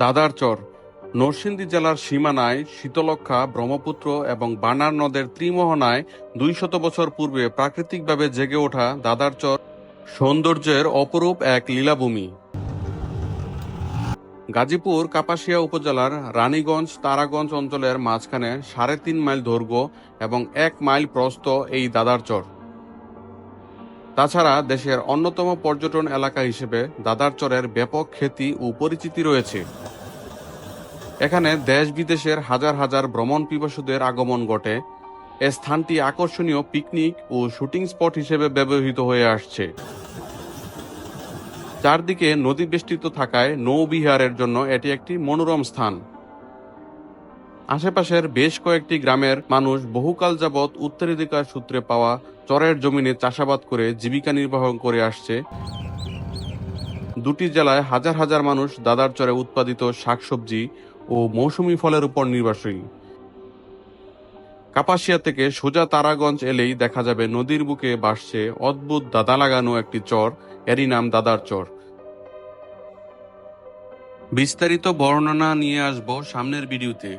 দাদার চর, নরসিংদী জেলার সীমানায় শীতলক্ষা ব্রহ্মপুত্র এবং বানার নদের ত্রিমোহনায় দুই শত বছর পূর্বে প্রাকৃতিকভাবে জেগে ওঠা দাদার চর সৌন্দর্যের অপরূপ এক লীলাভূমি। গাজীপুর কাপাসিয়া উপজেলার রানীগঞ্জ তারাগঞ্জ অঞ্চলের মাঝখানে সাড়ে তিন মাইল দৈর্ঘ্য এবং এক মাইল প্রস্থ এই দাদার চর। তাছাড়া দেশের অন্যতম পর্যটন এলাকা হিসেবে দাদার চরের ব্যাপক খ্যাতি ও পরিচিতি রয়েছে। এখানে দেশ বিদেশের হাজার হাজার ভ্রমণ পিপাসুদের আগমন ঘটে। এ স্থানটি আকর্ষণীয় পিকনিক ও শুটিং স্পট হিসেবে ব্যবহৃত হয়ে আসছে। চারদিকে নদী বেষ্টিত থাকায় নৌবিহারের জন্য এটি একটি মনোরম স্থান। আশেপাশের বেশ কয়েকটি গ্রামের মানুষ বহুকাল যাবৎ উত্তরাধিকার সূত্রে পাওয়া চরের জমিনে চাষাবাদ করে জীবিকা নির্বাহ করে আসছে। দুটি জেলায় হাজার হাজার মানুষ দাদার চরে উৎপাদিত শাকসবজি ও মৌসুমি ফলের উপর নির্ভরশীল। কাপাসিয়া থেকে সোজা তারাগঞ্জ এলেই দেখা যাবে নদীর বুকে বাসছে অদ্ভুত দাদা লাগানো একটি চর, এরই নাম দাদার চর। বিস্তারিত বর্ণনা নিয়ে আসব সামনের ভিডিওতে।